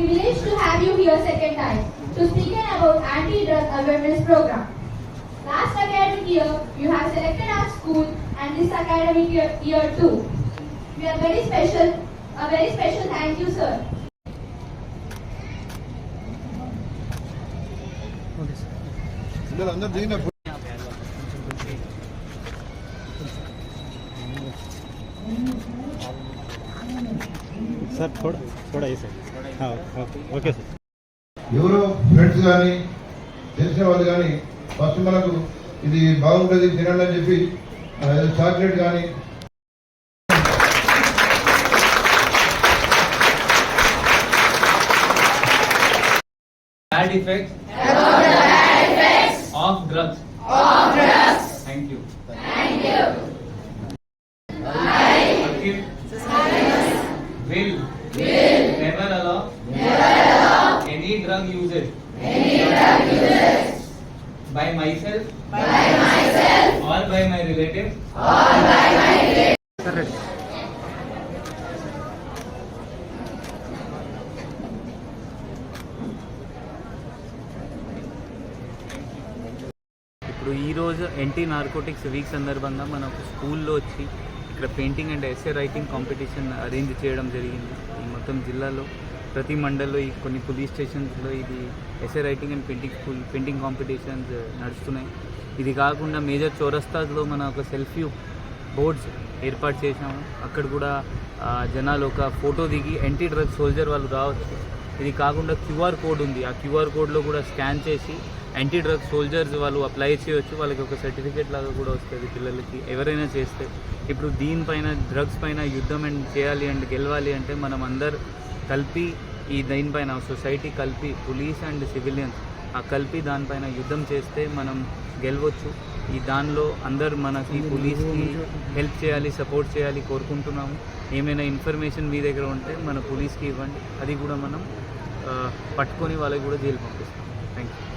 privileged to have you here second time to speak about anti-drug awareness program. Last academic year, you have selected our school and this academic year, year too. We are very special, a very special thank you, sir. Sir. Thank you. Sir కూడా okay sir. ఎవరో friends కానీ తెలిసిన వాళ్ళు కానీ first మనకు ఇది బాగుంటుంది తినండి అని చెప్పి చాక్లెట్ కానీ Side effects, of drugs. Of drugs. Will never allow any drug usage by myself or by my relatives ఇప్పుడు ఈరోజు ఎన్టీ నార్కోటిక్స్ వీక్ సందర్భంగా మనకు స్కూల్లో వచ్చి ఇక్కడ painting and essay writing competition arrange చేయడం జరిగింది. ఈ మొత్తం జిల్లాలో ప్రతి మండల్లో ఈ కొన్ని పోలీస్ స్టేషన్స్లో ఇది essay writing and painting school painting competitions నడుస్తున్నాయి. ఇది కాకుండా మేజర్ చౌరస్తాలో మన ఒక సెల్ఫీ బోర్డ్స్ ఏర్పాటు చేశాము. అక్కడ కూడా జనాలు ఒక ఫోటో దిగి ఎన్టీ డ్రగ్ సోల్జర్ వాళ్ళు రావచ్చు. ఇది కాకుండా క్యూఆర్ కోడ్ ఉంది. ఆ క్యూఆర్ కోడ్లో కూడా స్కాన్ చేసి యాంటీ డ్రగ్ సోల్జర్స్ వాళ్ళు అప్లై చేయొచ్చు. వాళ్ళకి ఒక సర్టిఫికేట్ లాగా కూడా వస్తుంది పిల్లలకి. ఎవరైనా చేస్తే. ఇప్పుడు దీనిపైన డ్రగ్స్ పైన యుద్ధం అండ్ చేయాలి అండ్ గెలవాలి అంటే మనం అందరు కలిపి ఈ దీనిపైన సొసైటీ కలిపి పోలీస్ అండ్ సివిలియన్స్ ఆ కలిపి దానిపైన యుద్ధం చేస్తే మనం గెలవచ్చు. ఈ దానిలో అందరు మనకి పోలీస్కి హెల్ప్ చేయాలి సపోర్ట్ చేయాలి కోరుకుంటున్నాము. ఏమైనా ఇన్ఫర్మేషన్ మీ దగ్గర ఉంటే మన పోలీస్కి ఇవ్వండి. అది కూడా మనం పట్టుకొని వాళ్ళకి కూడా జైలు పంపిస్తాం. Thank you